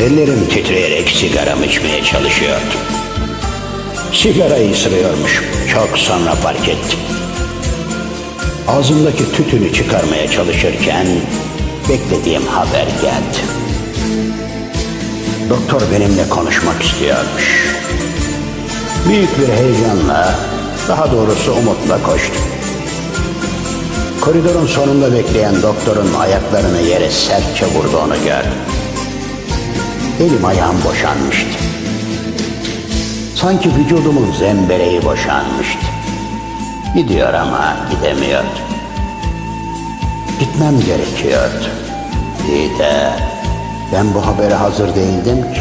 Ellerim titreyerek sigaramı içmeye çalışıyordum. Sigarayı ısırıyormuş. Çok sonra fark ettim. Ağzımdaki tütünü çıkarmaya çalışırken beklediğim haber geldi. Doktor benimle konuşmak istiyormuş. Büyük bir heyecanla, daha doğrusu umutla koştum. Koridorun sonunda bekleyen doktorun ayaklarını yere sertçe vurduğunu gördüm. Elim ayağım boşanmıştı. Sanki vücudumun zembereği boşanmıştı. Gidiyor ama gidemiyordu. Gitmem gerekiyordu. İyi de ben bu habere hazır değildim ki.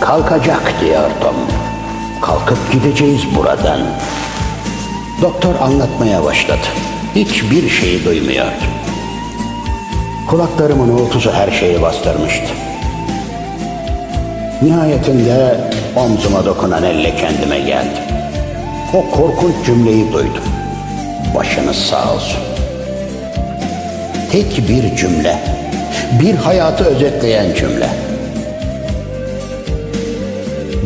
Kalkacak diyordum. Kalkıp gideceğiz buradan. Doktor anlatmaya başladı. Hiçbir şeyi duymuyordu. Kulaklarımın uğultusu her şeyi bastırmıştı. Nihayetinde omzuma dokunan elle kendime geldim. O korkunç cümleyi duydum. Başınız sağ olsun. Tek bir cümle. Bir hayatı özetleyen cümle.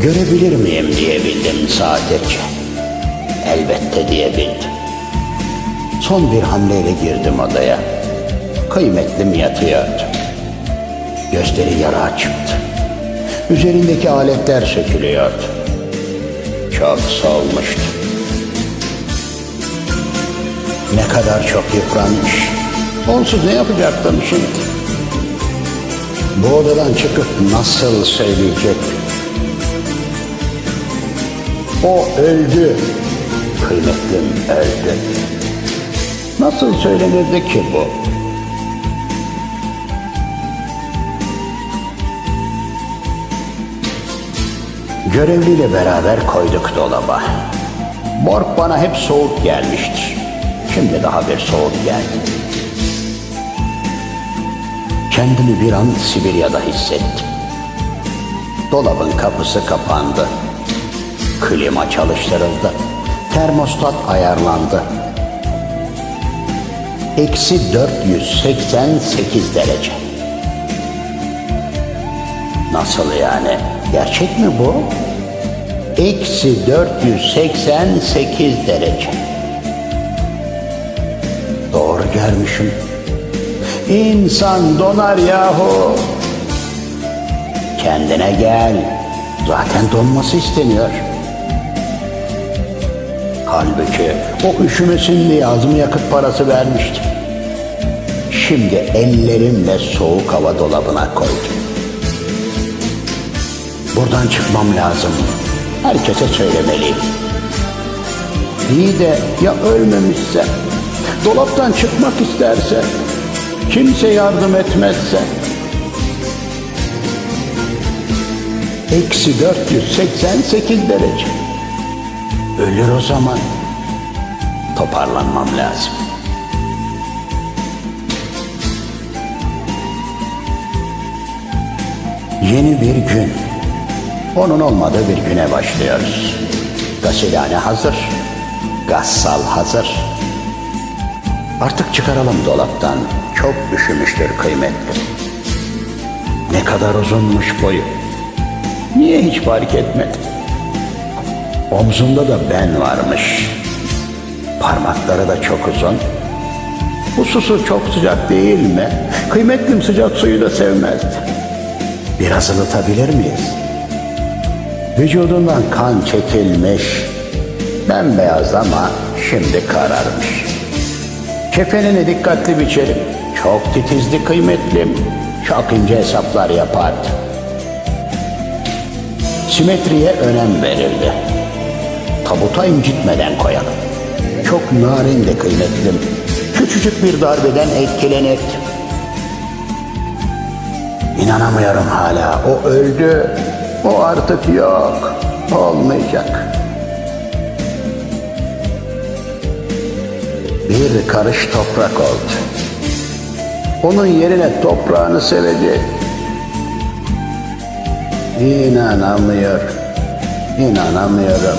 Görebilir miyim diyebildim sadece. Elbette diyebildim. Son bir hamleyle girdim odaya. Kıymetlim yatıyordu. Gözleri yara çıktı. Üzerindeki aletler sökülüyordu. Çok solmuştu. Ne kadar çok yıpranmış. Onsuz ne yapacaktım şimdi? Bu odadan çıkıp nasıl söyleyecek? O öldü. Kıymetlim öldü. Nasıl söylenirdi ki bu? Görevliyle beraber koyduk dolaba. Borg bana hep soğuk gelmiştir. Şimdi daha bir soğuk geldi. Kendimi bir an Sibirya'da hissettim. Dolabın kapısı kapandı. Klima çalıştırıldı. Termostat ayarlandı. Eksi 488 derece. Nasıl yani? Gerçek mi bu? Eksi 488 derece. Doğru görmüşüm. İnsan donar yahu. Kendine gel. Zaten donması isteniyor. Halbuki o üşümesin diye az mı yakıt parası vermiştim. Şimdi ellerimle soğuk hava dolabına koydum. Buradan çıkmam lazım. Herkese söylemeliyim. İyi de ya ölmemişse? Dolaptan çıkmak isterse? Kimse yardım etmezse? Eksi 488 derece. Ölür o zaman. Toparlanmam lazım. Yeni bir gün. Onun olmadığı bir güne başlıyoruz. Gasilhane hazır. Gassal hazır. Artık çıkaralım dolaptan. Çok üşümüştür kıymetli. Ne kadar uzunmuş boyu. Niye hiç fark etmedim? Omzunda da ben varmış. Parmakları da çok uzun. Bu susu çok sıcak değil mi? Kıymetlim sıcak suyu da sevmezdi. Biraz ılıtabilir miyiz? Vücudundan kan çekilmiş. Bembeyaz ama şimdi kararmış. Kefenini dikkatli biçelim. Çok titizli kıymetlim. Çok ince hesaplar yapardı. Simetriye önem verildi. Tabuta incitmeden koyalım. Çok narin de kıymetlim. Küçücük bir darbeden etkilenir. İnanamıyorum hala. O öldü. O artık yok. Olmayacak. Bir karış toprak oldu. Onun yerine toprağını sevecek. İnanamıyor. İnanamıyorum.